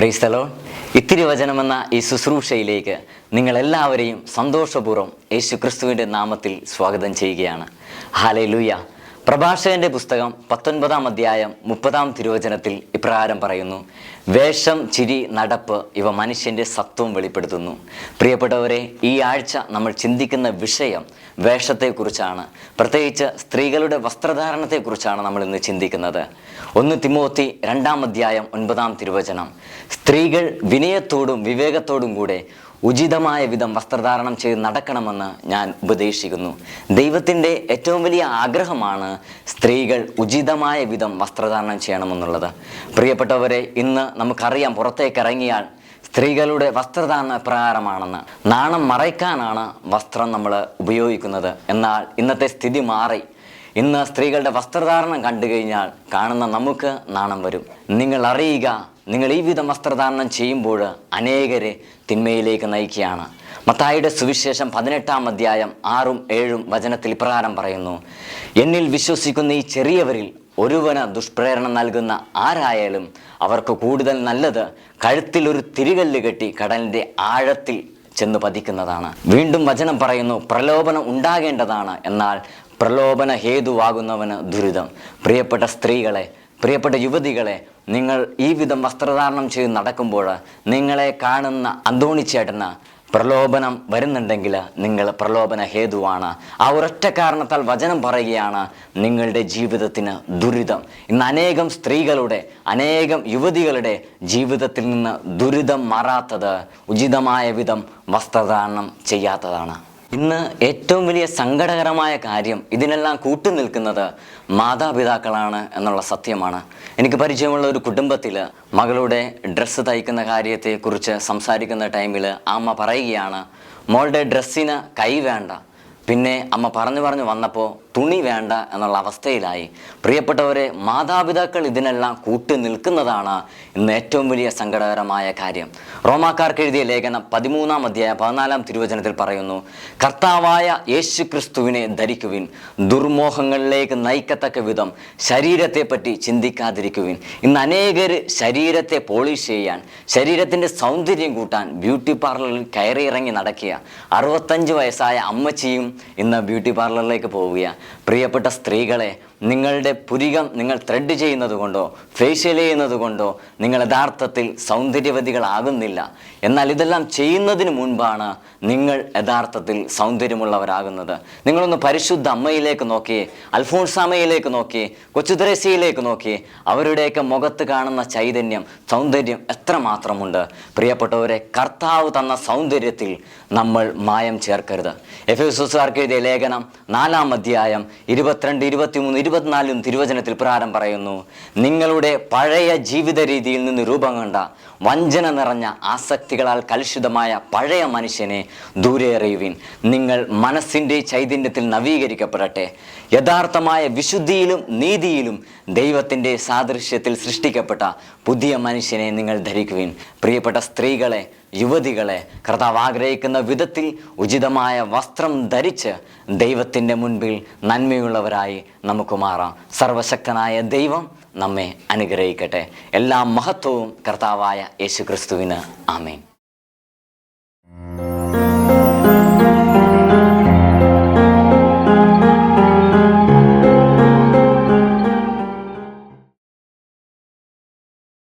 പ്രൈസ്തലോ ഇത്തിരി വചനമെന്ന ഈ ശുശ്രൂഷയിലേക്ക് നിങ്ങളെല്ലാവരെയും സന്തോഷപൂർവം യേശു ക്രിസ്തുവിന്റെ നാമത്തിൽ സ്വാഗതം ചെയ്യുകയാണ്. ഹാലേ ലൂയ പ്രഭാഷകന്റെ പുസ്തകം പത്തൊൻപതാം അധ്യായം മുപ്പതാം തിരുവചനത്തിൽ ഇപ്രകാരം പറയുന്നു. വേഷം ചിരി നടപ്പ് ഇവ മനുഷ്യന്റെ സത്വം വെളിപ്പെടുത്തുന്നു. പ്രിയപ്പെട്ടവരെ ഈ ആഴ്ച നമ്മൾ ചിന്തിക്കുന്ന വിഷയം വേഷത്തെക്കുറിച്ചാണ്. പ്രത്യേകിച്ച് സ്ത്രീകളുടെ വസ്ത്രധാരണത്തെക്കുറിച്ചാണ് നമ്മൾ ഇന്ന് ചിന്തിക്കുന്നത്. ഒന്ന് തിമോത്തി രണ്ടാം അധ്യായം ഒൻപതാം തിരുവചനം. സ്ത്രീകൾ വിനയത്തോടും വിവേകത്തോടും കൂടെ ഉചിതമായ വിധം വസ്ത്രധാരണം ചെയ്ത് നടക്കണമെന്ന് ഞാൻ ഉപദേശിക്കുന്നു. ദൈവത്തിന്റെ ഏറ്റവും വലിയ ആഗ്രഹമാണ് സ്ത്രീകൾ ഉചിതമായ വിധം വസ്ത്രധാരണം ചെയ്യണമെന്നുള്ളത്. പ്രിയപ്പെട്ടവരെ ഇന്ന് നമുക്കറിയാം പുറത്തേക്ക് ഇറങ്ങിയാൽ സ്ത്രീകളുടെ വസ്ത്രധാരണ പ്രകാരമാണെന്ന്. നാണം മറയ്ക്കാനാണ് വസ്ത്രം നമ്മൾ ഉപയോഗിക്കുന്നത്. എന്നാൽ ഇന്നത്തെ സ്ഥിതി മാറി. ഇന്ന് സ്ത്രീകളുടെ വസ്ത്രധാരണം കണ്ടു കഴിഞ്ഞാൽ കാണുന്ന നമുക്ക് നാണം വരും. നിങ്ങൾ അറിയുക നിങ്ങൾ ഈ വിധം വസ്ത്രധാരണം ചെയ്യുമ്പോൾ അനേകരെ തിന്മയിലേക്ക് നയിക്കുകയാണ്. മത്തായിയുടെ സുവിശേഷം പതിനെട്ടാം അധ്യായം ആറും ഏഴും വചനത്തിൽ ഇപ്രകാരം പറയുന്നു എന്നിൽ വിശ്വസിക്കുന്ന ഈ ചെറിയവരിൽ ഒരുവന് ദുഷ്പ്രേരണ നൽകുന്ന ആരായാലും അവർക്ക് കൂടുതൽ നല്ലത് കഴുത്തിൽ ഒരു തിരികല്ല് കെട്ടി കടലിന്റെ ആഴത്തിൽ ചെന്ന് പതിക്കുന്നതാണ്. വീണ്ടും വചനം പറയുന്നു പ്രലോഭനം ഉണ്ടാകേണ്ടതാണ് എന്നാൽ പ്രലോഭന ഹേതുവാകുന്നവന് ദുരിതം. പ്രിയപ്പെട്ട സ്ത്രീകളെ പ്രിയപ്പെട്ട യുവതികളെ നിങ്ങൾ ഈ വിധം വസ്ത്രധാരണം ചെയ്ത് നടക്കുമ്പോൾ നിങ്ങളെ കാണുന്ന അന്തോണിച്ചേട്ടന് പ്രലോഭനം വരുന്നുണ്ടെങ്കിൽ നിങ്ങൾ പ്രലോഭന ഹേതുവാണ്. ആ ഒരൊറ്റ കാരണത്താൽ വചനം പറയുകയാണ് നിങ്ങളുടെ ജീവിതത്തിന് ദുരിതം. ഇന്ന് അനേകം സ്ത്രീകളുടെ അനേകം യുവതികളുടെ ജീവിതത്തിൽ നിന്ന് ദുരിതം മാറാത്തത് ഉചിതമായ വിധം വസ്ത്രധാരണം ചെയ്യാത്തതാണ്. ഇന്ന് ഏറ്റവും വലിയ സങ്കടകരമായ കാര്യം ഇതിനെല്ലാം കൂട്ടുനിൽക്കുന്നത് മാതാപിതാക്കളാണ് എന്നുള്ള സത്യമാണ്. എനിക്ക് പരിചയമുള്ള ഒരു കുടുംബത്തിൽ മകളുടെ ഡ്രസ്സ് തയ്ക്കുന്ന കാര്യത്തെക്കുറിച്ച് സംസാരിക്കുന്ന ടൈമിൽ അമ്മ പറയുകയാണ് മോളുടെ ഡ്രസ്സിന് കൈ വേണ്ട. പിന്നെ അമ്മ പറഞ്ഞു പറഞ്ഞു വന്നപ്പോൾ തുണി വേണ്ട എന്നുള്ള അവസ്ഥയിലായി. പ്രിയപ്പെട്ടവരെ മാതാപിതാക്കൾ ഇതിനെല്ലാം കൂട്ടി നിൽക്കുന്നതാണ് ഇന്ന് ഏറ്റവും വലിയ സങ്കടകരമായ കാര്യം. റോമാക്കാർക്ക് എഴുതിയ ലേഖനം പതിമൂന്നാം അധ്യായ പതിനാലാം തിരുവചനത്തിൽ പറയുന്നു കർത്താവായ യേശു ക്രിസ്തുവിനെ ധരിക്കുവിൻ. ദുർമോഹങ്ങളിലേക്ക് നയിക്കത്തക്ക വിധം ശരീരത്തെപ്പറ്റി ചിന്തിക്കാതിരിക്കുവിൻ. ഇന്ന് അനേകർ ശരീരത്തെ പോളിഷ് ചെയ്യാൻ ശരീരത്തിന്റെ സൗന്ദര്യം കൂട്ടാൻ ബ്യൂട്ടി പാർലറിൽ കയറി ഇറങ്ങി നടക്കുക. അറുപത്തഞ്ച് വയസ്സായ അമ്മച്ചിയും ഇന്ന് ബ്യൂട്ടി പാർലറിലേക്ക് പോവുക പ്രിയപ്പെട്ട സ്ത്രീകളെ നിങ്ങളുടെ പുരികം നിങ്ങൾ ത്രെഡ് ചെയ്യുന്നത് കൊണ്ടോ ഫേഷ്യൽ ചെയ്യുന്നത് കൊണ്ടോ നിങ്ങൾ യഥാർത്ഥത്തിൽ സൗന്ദര്യവതികളാകുന്നില്ല. എന്നാൽ ഇതെല്ലാം ചെയ്യുന്നതിന് മുൻപാണ് നിങ്ങൾ യഥാർത്ഥത്തിൽ സൗന്ദര്യമുള്ളവരാകുന്നത്. നിങ്ങളൊന്ന് പരിശുദ്ധ അമ്മയിലേക്ക് നോക്കി അൽഫോൺസാമയിലേക്ക് നോക്കി കൊച്ചുദ്രേശയിലേക്ക് നോക്കി അവരുടെയൊക്കെ മുഖത്ത് കാണുന്ന ചൈതന്യം സൗന്ദര്യം എത്രമാത്രമുണ്ട്. പ്രിയപ്പെട്ടവരെ കർത്താവ് തന്ന സൗന്ദര്യത്തിൽ നമ്മൾ മായം ചേർക്കരുത്. എഫ് എഴുതിയ ലേഖനം നാലാം അധ്യായം ഇരുപത്തിരണ്ട് ഇരുപത്തിമൂന്ന് ഇരുപത്തിനാലും തിരുവചനത്തിൽ പ്രകാരം പറയുന്നു നിങ്ങളുടെ പഴയ ജീവിത രീതിയിൽ നിന്ന് രൂപം കണ്ട വഞ്ചന നിറഞ്ഞ ആസക്തികളാൽ കലുഷിതമായ പഴയ മനുഷ്യനെ ദൂരെ എറിയുവിൻ. നിങ്ങൾ മനസ്സിന്റെ ചൈതന്യത്തിൽ നവീകരിക്കപ്പെടട്ടെ. യഥാർത്ഥമായ വിശുദ്ധിയിലും നീതിയിലും ദൈവത്തിന്റെ സാദൃശ്യത്തിൽ സൃഷ്ടിക്കപ്പെട്ട പുതിയ മനുഷ്യനെ നിങ്ങൾ ധരിക്കുവിൻ. പ്രിയപ്പെട്ട സ്ത്രീകളെ യുവതികളെ കർത്താവ് ആഗ്രഹിക്കുന്ന വിധത്തിൽ ഉചിതമായ വസ്ത്രം ധരിച്ച് ദൈവത്തിന്റെ മുൻപിൽ നന്മയുള്ളവരായി നമുക്ക് മാറാം. സർവശക്തനായ ദൈവം നമ്മെ അനുഗ്രഹിക്കട്ടെ. എല്ലാ മഹത്വവും കർത്താവായ യേശു ക്രിസ്തുവിന് ആമേൻ.